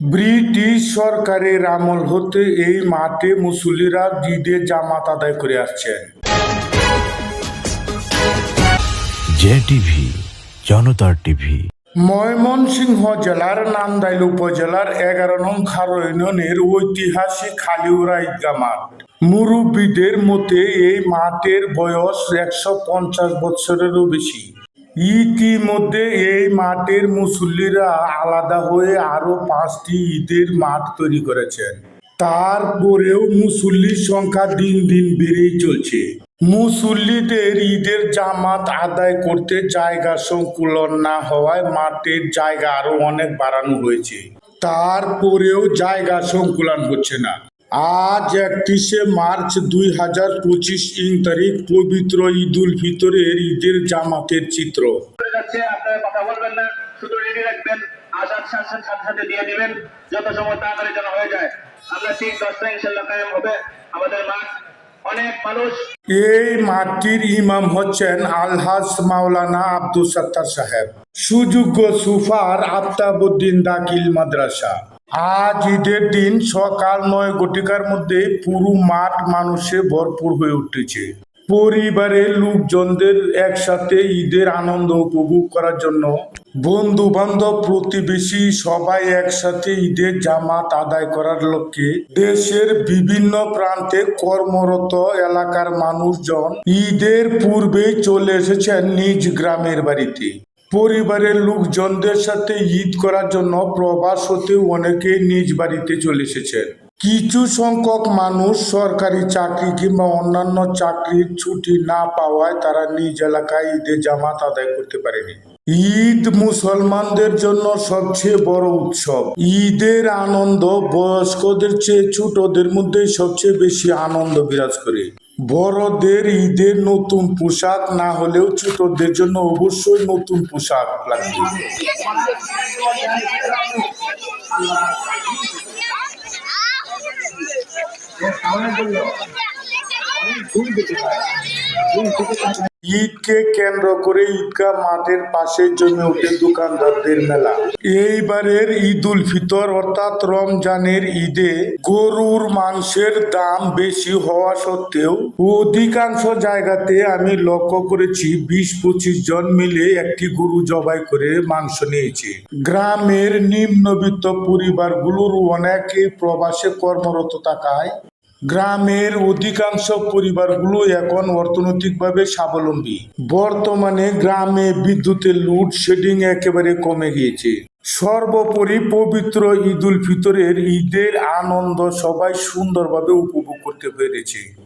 British সরকারের আমল হতে এই মাঠে মুসল্লিরা ঈদের জামাত আদায় করে আসছেন। জে টিভি জনতার টিভি। ময়মনসিংহ জেলার নান্দাইল উপজেলার এগারো নং খারো ইউনিয়নের ঐতিহাসিক খালিউরা ঈদগা মাঠ। মুরব্বীদের মতে এই মাঠের বয়স একশো পঞ্চাশ বছরেরও বেশি। ইতিমধ্যে এই মাঠের মুসল্লিরা আলাদা হয়ে আরও পাঁচটি ঈদের মাঠ তৈরি করেছেন। তারপরেও মুসল্লির সংখ্যা দিন দিন বেড়েই চলছে। মুসল্লিদের ঈদের জামাত আদায় করতে জায়গা সংকুলন না হওয়ায় মাঠের জায়গা আরও অনেক বাড়ানো হয়েছে। তারপরেও জায়গা সংকুলন হচ্ছে না। আজ একত্রিশে মার্চ দুই হাজার পঁচিশ ইং তারিখ পবিত্র ঈদ উল ফিতরের ঈদের জামাতের চিত্র। চলে যাচ্ছে আপনারা কথা বলবেন না শুধু রেডি রাখবেন আজাদ সাথে সাথে সাথে দিয়ে দিবেন যত সময় তাড়াতাড়ি যেন হয়ে যায়। আমরা ঠিক দশটা ইনশাল্লাহ কায়েম হবে আমাদের মাঠ অনেক মানুষ। এই মাঠটির ইমাম হচ্ছেন আলহাজ মাওলানা আব্দুল সত্তার সাহেব। সুযোগ্য সুফার আফতাবুদ্দিন দাখিল মাদ্রাসা। আজ ঈদের দিন সকাল নয় ঘটিকার মধ্যে পুরো মাঠ মানুষে ভরপুর হয়ে উঠেছে। পরিবারের লোকজনদের একসাথে ঈদের আনন্দ উপভোগ করার জন্য বন্ধু বান্ধব প্রতিবেশী সবাই একসাথে ঈদের জামাত আদায় করার লক্ষ্যে দেশের বিভিন্ন প্রান্তে কর্মরত এলাকার মানুষজন ঈদের পূর্বে চলে এসেছেন নিজ গ্রামের বাড়িতে। পরিবারের লোকজনদের সাথে ঈদ করার জন্য প্রবাস হতে অনেকে নিজ বাড়িতে চলে এসেছেন। কিছু সংখ্যক মানুষ সরকারি চাকরি কিংবা অন্যান্য চাকরির ছুটি না পাওয়ায় তারা নিজ এলাকায় ঈদের জামাত আদায় করতে পারেনি। ঈদ মুসলমানদের জন্য সবচেয়ে বড় উৎসব। ঈদের আনন্দ বয়স্কদের চেয়ে ছোটদের মধ্যে সবচেয়ে বেশি আনন্দ বিরাজ করে। বড়দের ঈদের নতুন পোশাক না হলেও ছোটদের জন্য অবশ্যই নতুন পোশাক লাগবে। ঈদকে কেন্দ্র করে ঈদগাহ মাঠের পাশে জমে ওঠে দোকানদারদের মেলা। এইবারের ঈদ উল ফিতর অর্থাৎ রমজানের ঈদে গরুর মাংসের দাম বেশি হওয়া সত্ত্বেও অধিকাংশ জায়গাতে আমি লক্ষ্য করেছি বিশ পঁচিশ জন মিলে একটি গরু জবাই করে মাংস নিয়েছে। গ্রামের নিম্নবিত্ত পরিবারগুলোর অনেকে প্রবাসে কর্মরত থাকায় গ্রামের অধিকাংশ পরিবারগুলো এখন অর্থনৈতিকভাবে স্বাবলম্বী। বর্তমানে গ্রামে বিদ্যুতের লোডশেডিং একেবারে কমে গিয়েছে। সর্বোপরি পবিত্র ঈদ উল ফিতরের ঈদের আনন্দ সবাই সুন্দরভাবে উপভোগ করতে পেরেছে।